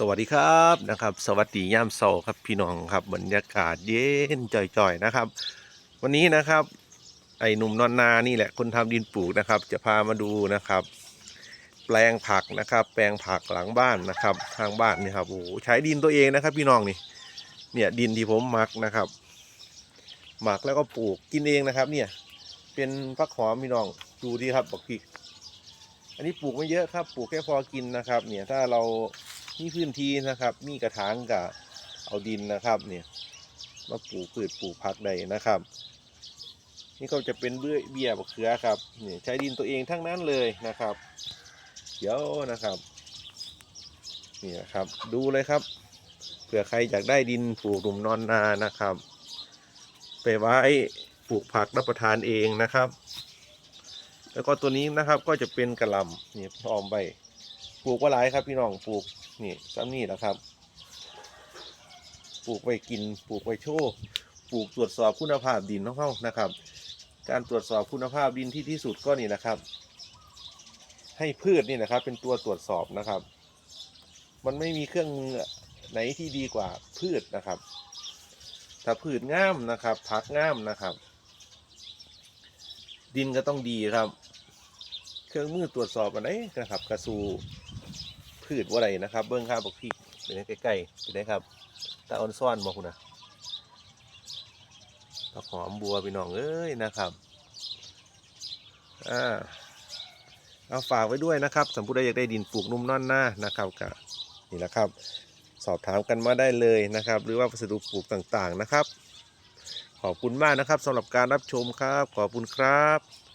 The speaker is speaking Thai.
สวัสดีครับนะครับ สวัสดียามเช้าครับพี่น้องครับบรรยากาศเย็นจ่อยๆนะครับ วันนี้นะครับ ไอ้หนุ่มนอนนานี่แหละคนทำดินปลูกนะครับ จะพามาดูนะครับ แปลงผักนะครับ แปลงผักหลังบ้านนะครับทางบ้านนี่ครับโอ้ใช้ดินตัวเองนะครับ พี่น้องนี่เนี่ยดินที่ผมหมักนะครับหมักแล้วก็ปลูกกินเองนะครับ เนี่ยเป็นฟักหอมพี่น้องดูดีครับบักพริกอันนี้ปลูกไม่เยอะครับ ปลูกแค่พอกินนะครับ เนี่ยถ้าเรา มีพื้นที่นะครับ มีกระถางกับเอาดินนะครับเนี่ยมาปลูกพืชปลูกผักได้นะครับ นี่ก็จะเป็นเบี้ยเบี้ยบักเขือครับเนี่ยใช้ดินตัวเองทั้งนั้นเลยนะครับเดี๋ยวนะครับนี่นะครับดูเลยครับเผื่อใครอยากได้ดินปลูกหลุมนอนนานะครับ ไปไว้ปลูกผักรับประทานเองนะครับ แล้วก็ตัวนี้นะครับก็จะเป็นกระลำเนี่ยพร้อมใบ ปลูกว่าหลายครับพี่น้องปลูกนี่ซ้ำนี่แหละครับ ปลูกไว้กินปลูกไว้โชว์ปลูกตรวจสอบคุณภาพดินของเขานะครับ การตรวจสอบคุณภาพดินที่ที่สุดก็นี่นะครับ ให้พืชนี่นะครับ เป็นตัวตรวจสอบนะครับ มันไม่มีเครื่องมือไหนที่ดีกว่าพืชนะครับ ถ้าพืชง่ามนะครับผักง่ามนะครับ ดินก็ต้องดีครับ เครื่องมือตรวจสอบอันไหนนะครับ กระสู พืชว่าไรนะครับ เบื้องข้าบอกพี่เป็นใกล้ๆเป็นไงครับตาออนซ่อนบอกคุณนะตะหอมบัวพี่น้องเอ้ยนะครับอ่าเอาฝากไว้ด้วยนะครับสำหรับผู้ใดอยากได้ดินปลูกนุ่มนอนหน้านะครับก็นี่แหละครับ สอบถามกันมาได้เลยนะครับ หรือว่าวัสดุปลูกต่างๆนะครับ ขอบคุณมากนะครับสำหรับการรับชมครับ ขอบคุณครับ